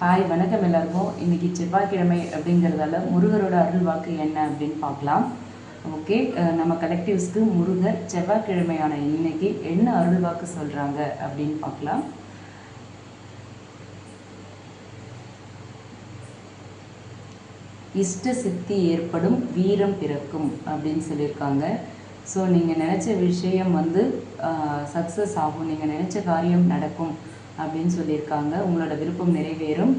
Hi வணக்கம் எல்லாருக்கும். இன்னைக்கு செவ்வாய்க்கிழமை அப்படிங்கிறதால முருகரோட அருள் வாக்கு என்ன அப்படின்னு பார்க்கலாம். ஓகே நம்ம கலெக்டிவ்ஸ்க்கு முருகர் செவ்வாய்க்கிழமையான இன்னைக்கு என்ன அருள் வாக்கு சொல்கிறாங்க அப்படின்னு பார்க்கலாம். இஷ்ட சித்தி ஏற்படும் வீரம் பிறக்கும் அப்படின்னு சொல்லியிருக்காங்க. ஸோ நீங்கள் நினச்ச விஷயம் வந்து சக்ஸஸ் ஆகும். நீங்கள் நினச்ச காரியம் நடக்கும். அப்படின்னு சொல்லியிருக்காங்க. உங்களோட விருப்பம் நிறைவேறும்.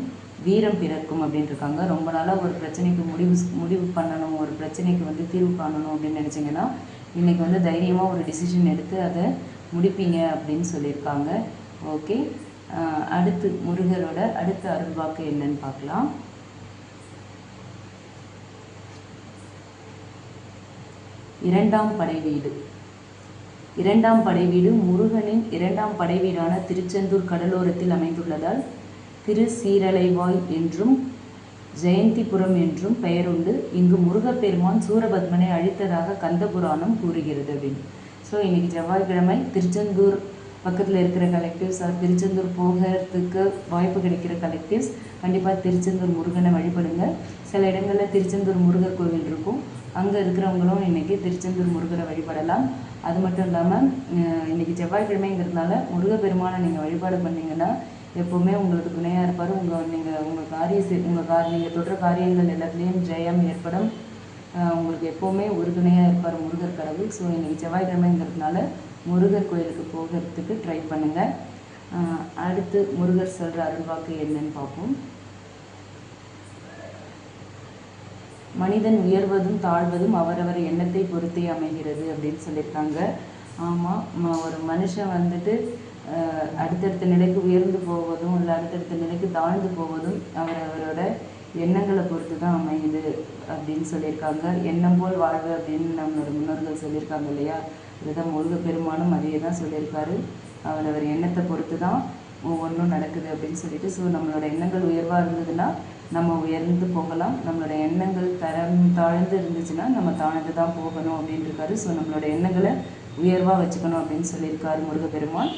வீரம் பிறக்கும் அப்படின்னு இருக்காங்க ரொம்ப நாளாக ஒரு பிரச்சனைக்கு முடிவு முடிவு பண்ணணும் ஒரு பிரச்சனைக்கு வந்து தீர்வு காணணும் அப்படின்னு நினச்சிங்கன்னா இன்றைக்கி வந்து தைரியமாக ஒரு டிசிஷன் எடுத்து அதை முடிப்பீங்க அப்படின்னு சொல்லியிருக்காங்க. ஓகே. அடுத்து முருகரோட அடுத்த அருள்வாக்கு என்னன்னு பார்க்கலாம். இரண்டாம் படை வீடு. இரண்டாம் படைவீடு முருகனின் இரண்டாம் படை வீடான திருச்செந்தூர் கடலோரத்தில் அமைந்துள்ளதால் திரு சீரலைவாய் என்றும் ஜெயந்திபுரம் என்றும் பெயருண்டு இங்கு முருகப்பெருமான் சூரபத்மனை அழித்ததாக கந்தபுராணம் கூறுகிறது அப்படின்னு. ஸோ இன்றைக்கி செவ்வாய்க்கிழமை திருச்செந்தூர் பக்கத்தில் இருக்கிற கலெக்டிவ்ஸ் ஆர் திருச்செந்தூர் போகிறதுக்கு வாய்ப்பு கிடைக்கிற கலெக்டிவ்ஸ் கண்டிப்பாக திருச்செந்தூர் முருகனை வழிபடுங்க. சில இடங்களில் திருச்செந்தூர் முருகர் கோவில் இருக்கும். அங்கே இருக்கிறவங்களும் இன்றைக்கி திருச்செந்தூர் முருகரை வழிபடலாம். அது மட்டும் இல்லாமல் இன்றைக்கி செவ்வாய்க்கிழமைங்கிறதுனால முருகப்பெருமானை நீங்கள் வழிபாடு பண்ணிங்கன்னா எப்போவுமே உங்களுக்கு துணையாக இருப்பார். உங்கள் நீங்கள் உங்கள் காரிய உங்கள் கார் நீங்கள் தொற்ற காரியங்கள் எல்லாத்துலேயும் ஜெயம் ஏற்படும். உங்களுக்கு எப்போவுமே உறுதுணையாக இருப்பார் முருகர் கடவுள். ஸோ இன்றைக்கி செவ்வாய்க்கிழமைங்கிறதுனால முருகர் கோயிலுக்கு போகிறதுக்கு ட்ரை பண்ணுங்கள் அடுத்து முருகர் சொல்கிற அருள்வாக்கு என்னன்னு பார்ப்போம். மனிதன் உயர்வதும் தாழ்வதும் அவரவர் எண்ணத்தை பொறுத்தே அமைகிறது அப்படின்னு சொல்லியிருக்காங்க. ஆமாம் ஒரு மனுஷன் வந்துட்டு அடுத்தடுத்த நிலைக்கு உயர்ந்து போவதும் இல்லை அடுத்தடுத்த நிலைக்கு தாழ்ந்து போவதும் அவரவரோட எண்ணங்களை பொறுத்து தான் அமையுது அப்படின்னு சொல்லியிருக்காங்க. எண்ணம் போல் வாழ்வு அப்படின்னு நம்மளோட முன்னோர்கள் சொல்லியிருக்காங்க இல்லையா? இதுதான் முருக பெருமானும் அதையே தான் சொல்லியிருக்காரு. அவரவர் எண்ணத்தை பொறுத்து தான் ஒவ்வொன்றும் நடக்குது அப்படின்னு சொல்லிட்டு ஸோ நம்மளோட எண்ணங்கள் உயர்வாக இருந்ததுன்னா நம்ம உயர்ந்து போகலாம். நம்மளோட எண்ணங்கள் தரம் தாழ்ந்து இருந்துச்சுன்னா நம்ம தாழ்ந்து தான் போகணும் அப்படின்னு இருக்காரு ஸோ நம்மளோட எண்ணங்களை உயர்வாக வச்சுக்கணும் அப்படின்னு சொல்லியிருக்காரு முருகப்பெருமான்.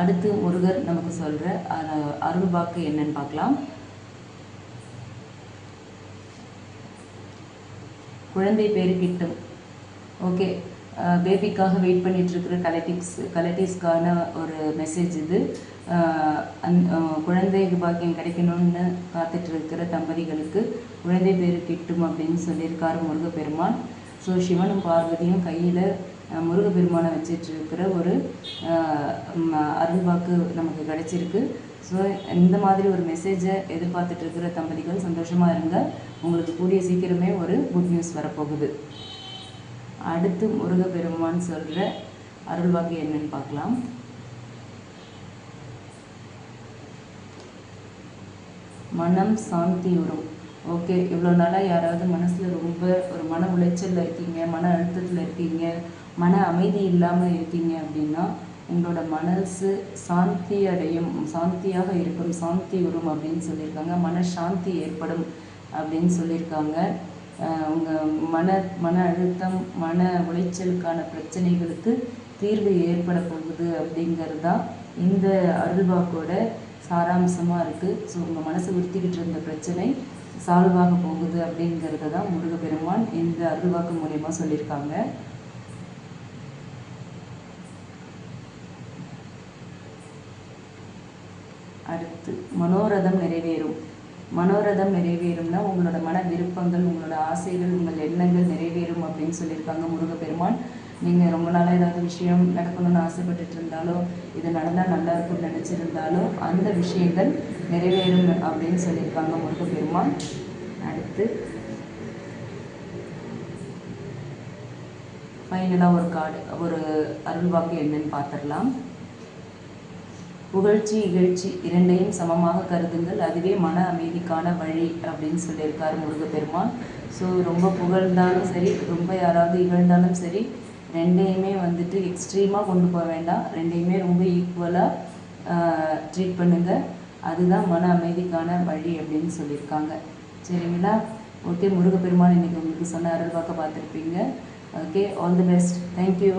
அடுத்து முருகர் நமக்கு சொல்கிற அருள் வாக்கு என்னன்னு பார்க்கலாம். குழந்தை பேரு கிட்டும். ஓகே பேபிக்காக வெயிட் பண்ணிட்டு இருக்கிற கலெக்டிவ்ஸ் கலெக்டிவ்ஸ்க்கான ஒரு மெசேஜ் இது. அந் குழந்தை பாக்கியம் கிடைக்கணும்னு காத்துட்டு இருக்கிற தம்பதிகளுக்கு குழந்தை பேர் கிட்டும் அப்படின்னு சொல்லியிருக்காரு முருகப்பெருமான். ஸோ சிவனும் பார்வதியும் கையில் முருகப்பெருமானை வச்சிட்டு இருக்கிற ஒரு அருள்வாக்கு நமக்கு கிடைச்சிருக்கு. ஸோ இந்த மாதிரி ஒரு மெசேஜை எதிர்பார்த்துட்டு இருக்கிற தம்பதிகள் சந்தோஷமாக இருங்க. உங்களுக்கு கூடிய சீக்கிரமே ஒரு குட் நியூஸ் வரப்போகுது. அடுத்து முருகப்பெருமான் சொல்கிற அருள்வாக்கு என்னன்னு பார்க்கலாம். மனம் சாந்தி வரும். ஓகே இவ்வளோ நாளாக யாராவது மனசில் ரொம்ப ஒரு மன உளைச்சலில் இருக்கீங்க மன அழுத்தத்தில் இருக்கீங்க மன அமைதி இல்லாமல் இருக்கீங்க அப்படின்னா உங்களோட மனசு சாந்தி அடையும் சாந்தியாக இருக்கும் சாந்தி வரும் அப்படின்னு சொல்லியிருக்காங்க. மன சாந்தி ஏற்படும் அப்படின்னு சொல்லியிருக்காங்க. உங்கள் மன மன அழுத்தம் மன உளைச்சலுக்கான பிரச்சனைகளுக்கு தீர்வு ஏற்பட போகுது அப்படிங்கிறது தான் இந்த அருள்வாக்கோட சாராம்சமாக இருக்குது ஸோ உங்கள் மனசை உறுத்திக்கிட்டு இருந்த பிரச்சனை சால்வ் ஆக போகுது அப்படிங்கிறத தான் முருகப்பெருமான் இந்த அருள்வாக்கு மூலயமா சொல்லியிருக்காங்க. அடுத்து மனோரதம் நிறைவேறும். மனோரதம் நிறைவேறும்னா உங்களோட மன விருப்பங்கள் உங்களோட ஆசைகள் உங்கள் எண்ணங்கள் நிறைவேறும் அப்படின்னு சொல்லியிருக்காங்க முருகப்பெருமான். நீங்கள் ரொம்ப நாளாக ஏதாவது விஷயம் நடக்கணும்னு ஆசைப்பட்டுட்டு இருந்தாலோ இது நடந்தால் நல்லா இருக்கும்னு நினச்சிருந்தாலோ அந்த விஷயங்கள் நிறைவேறும் அப்படின்னு சொல்லியிருக்காங்க முருகப்பெருமான். அடுத்து ஃபைனலாக ஒரு கார்டு ஒரு அருள்வாக்கு என்னன்னு பார்த்துடலாம். புகழ்ச்சி இகழ்ச்சி இரண்டையும் சமமாக கருதுங்கள். அதுவே மன அமைதிக்கான வழி அப்படின்னு சொல்லியிருக்காரு முருகப்பெருமான். ஸோ ரொம்ப புகழ்ந்தாலும் சரி ரொம்ப யாராவது இகழ்ந்தாலும் சரி ரெண்டையுமே வந்துட்டு எக்ஸ்ட்ரீமாக கொண்டு போக வேண்டாம். ரெண்டையுமே ரொம்ப ஈக்குவலாக ட்ரீட் பண்ணுங்கள் அதுதான் மன அமைதிக்கான வழி அப்படின்னு சொல்லியிருக்காங்க. சரிங்களா? ஓகே முருகப்பெருமான் இன்றைக்கி உங்களுக்கு சொன்ன அருள்வாக்க பார்த்துருப்பீங்க. Okay all the best thank you